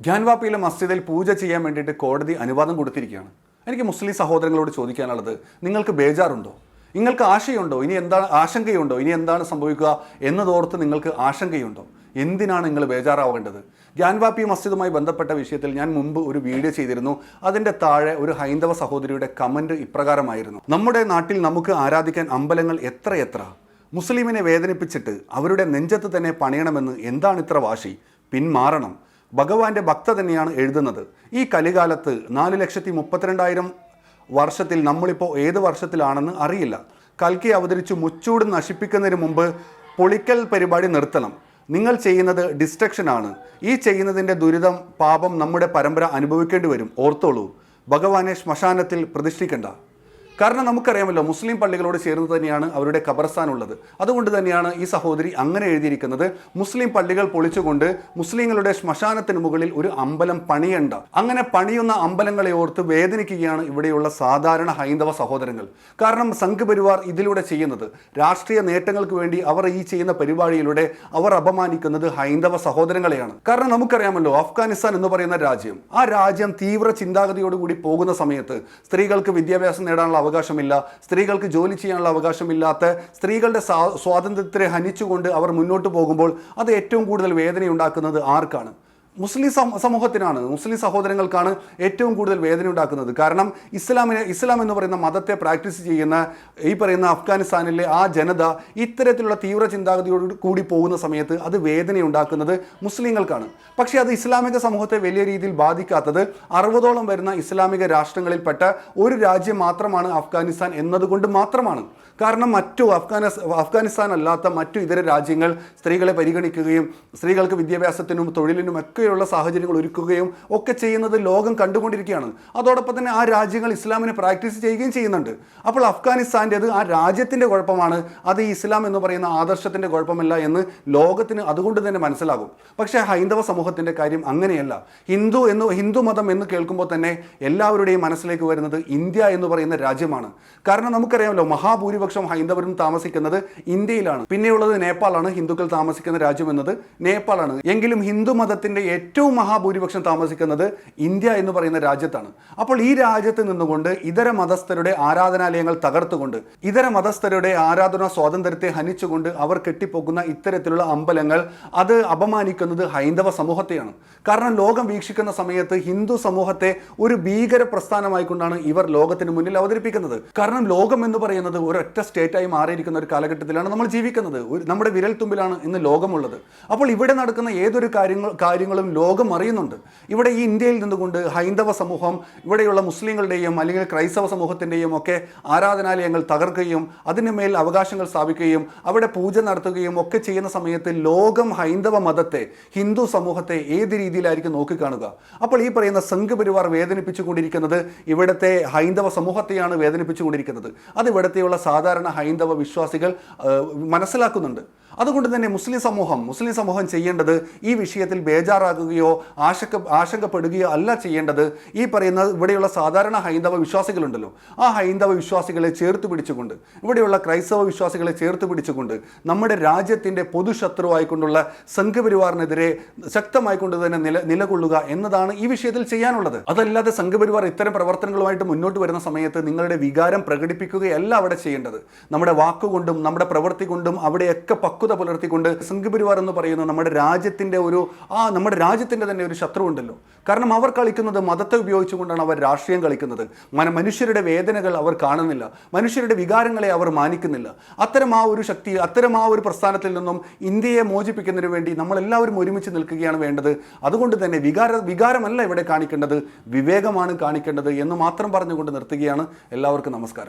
ഗ്യാൻവാപ്പിയിലെ മസ്ജിദിൽ പൂജ ചെയ്യാൻ വേണ്ടിയിട്ട് കോടതി അനുവാദം കൊടുത്തിരിക്കുകയാണ്. എനിക്ക് മുസ്ലിം സഹോദരങ്ങളോട് ചോദിക്കാനുള്ളത് നിങ്ങൾക്ക് ബേജാറുണ്ടോ? നിങ്ങൾക്ക് ആശയുണ്ടോ? ഇനി എന്താണ് ആശങ്കയുണ്ടോ? ഇനി എന്താണ് സംഭവിക്കുക എന്നതോർത്ത് നിങ്ങൾക്ക് ആശങ്കയുണ്ടോ? എന്തിനാണ് നിങ്ങൾ ബേജാറാവേണ്ടത്? ഗ്യാൻവാപ്പി മസ്ജിദുമായി ബന്ധപ്പെട്ട വിഷയത്തിൽ ഞാൻ മുമ്പ് ഒരു വീഡിയോ ചെയ്തിരുന്നു. അതിന്റെ താഴെ ഒരു ഹൈന്ദവ സഹോദരിയുടെ കമന്റ് ഇപ്രകാരമായിരുന്നു. നമ്മുടെ നാട്ടിൽ നമുക്ക് ആരാധിക്കാൻ അമ്പലങ്ങൾ എത്രയെത്ര? മുസ്ലിമിനെ വേദനിപ്പിച്ചിട്ട് അവരുടെ നെഞ്ചത്ത് തന്നെ പണിയണമെന്ന് എന്താണ് ഇത്ര വാശി? പിന്മാറണം. ഭഗവാന്റെ ഭക്ത തന്നെയാണ് എഴുതുന്നത്. ഈ കലികാലത്ത് നാല് ലക്ഷത്തി മുപ്പത്തിരണ്ടായിരം വർഷത്തിൽ നമ്മളിപ്പോൾ ഏത് വർഷത്തിലാണെന്ന് അറിയില്ല. കൽക്കി അവതരിച്ചു മുച്ചൂട് നശിപ്പിക്കുന്നതിന് മുമ്പ് പൊളിക്കൽ പരിപാടി നിർത്തണം. നിങ്ങൾ ചെയ്യുന്നത് ഡിസ്ട്രക്ഷനാണ് ഈ ചെയ്യുന്നതിന്റെ ദുരിതം പാപം നമ്മുടെ പരമ്പര അനുഭവിക്കേണ്ടി വരും. ഓർത്തോളൂ. ഭഗവാനെ ശ്മശാനത്തിൽ പ്രതിഷ്ഠിക്കണ്ട. കാരണം നമുക്കറിയാമല്ലോ മുസ്ലിം പള്ളികളോട് ചേർന്ന് തന്നെയാണ് അവരുടെ ഖബർസ്ഥാൻ ഉള്ളത് അതുകൊണ്ട് തന്നെയാണ് ഈ സഹോദരി അങ്ങനെ എഴുതിയിരിക്കുന്നത് മുസ്ലിം പള്ളികൾ പൊളിച്ചുകൊണ്ട് മുസ്ലിങ്ങളുടെ ശ്മശാനത്തിന് മുകളിൽ ഒരു അമ്പലം പണിയണ്ട. അങ്ങനെ പണിയുന്ന അമ്പലങ്ങളെ ഓർത്ത് വേദനിക്കുകയാണ് ഇവിടെയുള്ള സാധാരണ ഹൈന്ദവ സഹോദരങ്ങൾ. കാരണം സംഘപരിവാർ ഇതിലൂടെ ചെയ്യുന്നത് രാഷ്ട്രീയ നേട്ടങ്ങൾക്ക് വേണ്ടി അവർ ഈ ചെയ്യുന്ന പരിപാടിയിലൂടെ അവർ അപമാനിക്കുന്നത് ഹൈന്ദവ സഹോദരങ്ങളെയാണ്. കാരണം നമുക്കറിയാമല്ലോ അഫ്ഗാനിസ്ഥാൻ എന്ന് പറയുന്ന രാജ്യം ആ രാജ്യം തീവ്ര ചിന്താഗതിയോടുകൂടി പോകുന്ന സമയത്ത് സ്ത്രീകൾക്ക് വിദ്യാഭ്യാസം നേടാനുള്ള അവകാശമില്ല. സ്ത്രീകൾക്ക് ജോലി ചെയ്യാനുള്ള അവകാശമില്ലാത്ത സ്ത്രീകളുടെ സ്വാതന്ത്ര്യത്തെ ഹനിച്ചുകൊണ്ട് അവർ മുന്നോട്ട് പോകുമ്പോൾ അത് ഏറ്റവും കൂടുതൽ വേദനയുണ്ടാക്കുന്നത് ആർക്കാണ്? മുസ്ലിം സമൂഹത്തിനാണ് മുസ്ലിം സഹോദരങ്ങൾക്കാണ് ഏറ്റവും കൂടുതൽ വേദന ഉണ്ടാക്കുന്നത് കാരണം ഇസ്ലാമിനെ ഇസ്ലാം എന്ന് പറയുന്ന മതത്തെ പ്രാക്ടീസ് ചെയ്യുന്ന ഈ പറയുന്ന അഫ്ഗാനിസ്ഥാനിലെ ആ ജനത ഇത്തരത്തിലുള്ള തീവ്ര ചിന്താഗതിയോട് കൂടി പോകുന്ന സമയത്ത് അത് വേദന ഉണ്ടാക്കുന്നത് മുസ്ലിങ്ങൾക്കാണ്. പക്ഷേ അത് ഇസ്ലാമിക സമൂഹത്തെ വലിയ രീതിയിൽ ബാധിക്കാത്തത് അറുപതോളം വരുന്ന ഇസ്ലാമിക രാഷ്ട്രങ്ങളിൽപ്പെട്ട ഒരു രാജ്യം മാത്രമാണ് അഫ്ഗാനിസ്ഥാൻ എന്നതുകൊണ്ട് മാത്രമാണ്. കാരണം മറ്റു അഫ്ഗാനിസ് അഫ്ഗാനിസ്ഥാൻ അല്ലാത്ത മറ്റു ഇതര രാജ്യങ്ങൾ സ്ത്രീകളെ പരിഗണിക്കുകയും സ്ത്രീകൾക്ക് വിദ്യാഭ്യാസത്തിനും തൊഴിലിനും ഒക്കെയുള്ള സാഹചര്യങ്ങൾ ഒരുക്കുകയും ഒക്കെ ചെയ്യുന്നത് ലോകം കണ്ടുകൊണ്ടിരിക്കുകയാണ്. അതോടൊപ്പം തന്നെ ആ രാജ്യങ്ങൾ ഇസ്ലാമിനെ പ്രാക്ടീസ് ചെയ്യുകയും ചെയ്യുന്നുണ്ട്. അപ്പോൾ അഫ്ഗാനിസ്ഥാന്റെത് ആ രാജ്യത്തിന്റെ കുഴപ്പമാണ്. അത് ഈ ഇസ്ലാം എന്ന് പറയുന്ന ആദർശത്തിന്റെ കുഴപ്പമല്ല എന്ന് ലോകത്തിന് അതുകൊണ്ട് തന്നെ മനസ്സിലാകും. പക്ഷേ ഹൈന്ദവ സമൂഹത്തിന്റെ കാര്യം അങ്ങനെയല്ല. ഹിന്ദു എന്ന് ഹിന്ദു മതം എന്ന് കേൾക്കുമ്പോൾ തന്നെ എല്ലാവരുടെയും മനസ്സിലേക്ക് വരുന്നത് ഇന്ത്യ എന്ന് പറയുന്ന രാജ്യമാണ്. കാരണം നമുക്കറിയാമല്ലോ മഹാഭൂരിപക്ഷം ഹൈന്ദവരും താമസിക്കുന്നത് ഇന്ത്യയിലാണ്. പിന്നെയുള്ളത് നേപ്പാളാണ് ഹിന്ദുക്കൾ താമസിക്കുന്ന രാജ്യം എന്നത് നേപ്പാളാണ്. എങ്കിലും ഹിന്ദു മതത്തിന്റെ ഏറ്റവും മഹാഭൂരിപക്ഷം താമസിക്കുന്നത് ഇന്ത്യ എന്ന് പറയുന്ന രാജ്യത്താണ്. അപ്പോൾ ഈ രാജ്യത്ത് നിന്നുകൊണ്ട് ഇതര മതസ്ഥരുടെ ആരാധനാലയങ്ങൾ തകർത്തുകൊണ്ട് ഇതര മതസ്ഥരുടെ ആരാധനാ സ്വാതന്ത്ര്യത്തെ ഹനിച്ചുകൊണ്ട് അവർ കെട്ടിപ്പോകുന്ന ഇത്തരത്തിലുള്ള അമ്പലങ്ങൾ അത് അപമാനിക്കുന്നത് ഹൈന്ദവ സമൂഹത്തെയാണ്. കാരണം ലോകം വീക്ഷിക്കുന്ന സമയത്ത് ഹിന്ദു സമൂഹത്തെ ഒരു ഭീകര പ്രസ്ഥാനമായിക്കൊണ്ടാണ് ഇവർ ലോകത്തിന് മുന്നിൽ അവതരിപ്പിക്കുന്നത്. കാരണം ലോകം എന്ന് പറയുന്നത് ഒരൊറ്റ സ്റ്റേറ്റായി മാറിയിരിക്കുന്ന ഒരു കാലഘട്ടത്തിലാണ് നമ്മൾ ജീവിക്കുന്നത്. നമ്മുടെ വിരൽത്തുമ്പിലാണ് ഇന്ന് ലോകമുള്ളത്. അപ്പോൾ ഇവിടെ നടക്കുന്ന ഏതൊരു കാര്യങ്ങൾ കാര്യങ്ങൾ കാര്യങ്ങളും ലോകം അറിയുന്നുണ്ട്. ഇവിടെ ഈ ഇന്ത്യയിൽ നിന്നുകൊണ്ട് ഹൈന്ദവ സമൂഹം ഇവിടെയുള്ള മുസ്ലിങ്ങളുടെയും അല്ലെങ്കിൽ ക്രൈസ്തവ സമൂഹത്തിന്റെയും ഒക്കെ ആരാധനാലയങ്ങൾ തകർക്കുകയും അതിന് മേൽ അവകാശങ്ങൾ സ്ഥാപിക്കുകയും അവിടെ പൂജ നടത്തുകയും ഒക്കെ ചെയ്യുന്ന സമയത്ത് ലോകം ഹൈന്ദവ മതത്തെ ഹിന്ദു സമൂഹത്തെ ഏത് രീതിയിലായിരിക്കും നോക്കിക്കാണുക? അപ്പോൾ ഈ പറയുന്ന സംഘപരിവാർ വേദനിപ്പിച്ചുകൊണ്ടിരിക്കുന്നത് ഇവിടുത്തെ ഹൈന്ദവ സമൂഹത്തെയാണ് വേദനിപ്പിച്ചുകൊണ്ടിരിക്കുന്നത്. അത് ഇവിടത്തെയുള്ള സാധാരണ ഹൈന്ദവ വിശ്വാസികൾ മനസ്സിലാക്കുന്നുണ്ട്. അതുകൊണ്ട് തന്നെ മുസ്ലിം സമൂഹം മുസ്ലിം സമൂഹം ചെയ്യേണ്ടത് ഈ വിഷയത്തിൽ ബേജാറാകുകയോ ആശങ്ക ആശങ്കപ്പെടുകയോ അല്ല ചെയ്യേണ്ടത്. ഈ പറയുന്ന ഇവിടെയുള്ള സാധാരണ ഹൈന്ദവ വിശ്വാസികളുണ്ടല്ലോ. ആ ഹൈന്ദവ വിശ്വാസികളെ ചേർത്ത് പിടിച്ചുകൊണ്ട് ഇവിടെയുള്ള ക്രൈസ്തവ വിശ്വാസികളെ ചേർത്ത് പിടിച്ചുകൊണ്ട് നമ്മുടെ രാജ്യത്തിന്റെ പൊതുശത്രുവായിക്കൊണ്ടുള്ള സംഘപരിവാറിനെതിരെ ശക്തമായിക്കൊണ്ട് തന്നെ നില നിലകൊള്ളുക എന്നതാണ് ഈ വിഷയത്തിൽ ചെയ്യാനുള്ളത്. അതല്ലാതെ സംഘപരിവാർ ഇത്തരം പ്രവർത്തനങ്ങളുമായിട്ട് മുന്നോട്ട് വരുന്ന സമയത്ത് നിങ്ങളുടെ വികാരം പ്രകടിപ്പിക്കുകയല്ല അവിടെ ചെയ്യേണ്ടത്. നമ്മുടെ വാക്കുകൊണ്ടും നമ്മുടെ പ്രവൃത്തി കൊണ്ടും അവിടെയൊക്കെ പക്വത പുലർത്തിക്കൊണ്ട് സംഘപരിവാർ എന്ന് പറയുന്ന നമ്മുടെ രാജ്യത്തിന്റെ ഒരു ആ നമ്മുടെ രാജ്യത്തിന്റെ തന്നെ ഒരു ശത്രു ഉണ്ടല്ലോ കാരണം അവർ കളിക്കുന്നത് മതത്തെ ഉപയോഗിച്ചുകൊണ്ടാണ് അവർ രാഷ്ട്രീയം കളിക്കുന്നത്. മന മനുഷ്യരുടെ വേദനകൾ അവർ കാണുന്നില്ല. മനുഷ്യരുടെ വികാരങ്ങളെ അവർ മാനിക്കുന്നില്ല. അത്തരം ആ ഒരു ശക്തി അത്തരം ആ ഒരു പ്രസ്ഥാനത്തിൽ നിന്നും ഇന്ത്യയെ മോചിപ്പിക്കുന്നതിന് വേണ്ടി നമ്മളെല്ലാവരും ഒരുമിച്ച് നിൽക്കുകയാണ് വേണ്ടത്. അതുകൊണ്ട് തന്നെ വികാര വികാരമല്ല ഇവിടെ കാണിക്കേണ്ടത്. വിവേകമാണ് കാണിക്കേണ്ടത് എന്ന് മാത്രം പറഞ്ഞുകൊണ്ട് നിർത്തുകയാണ്. എല്ലാവർക്കും നമസ്കാരം.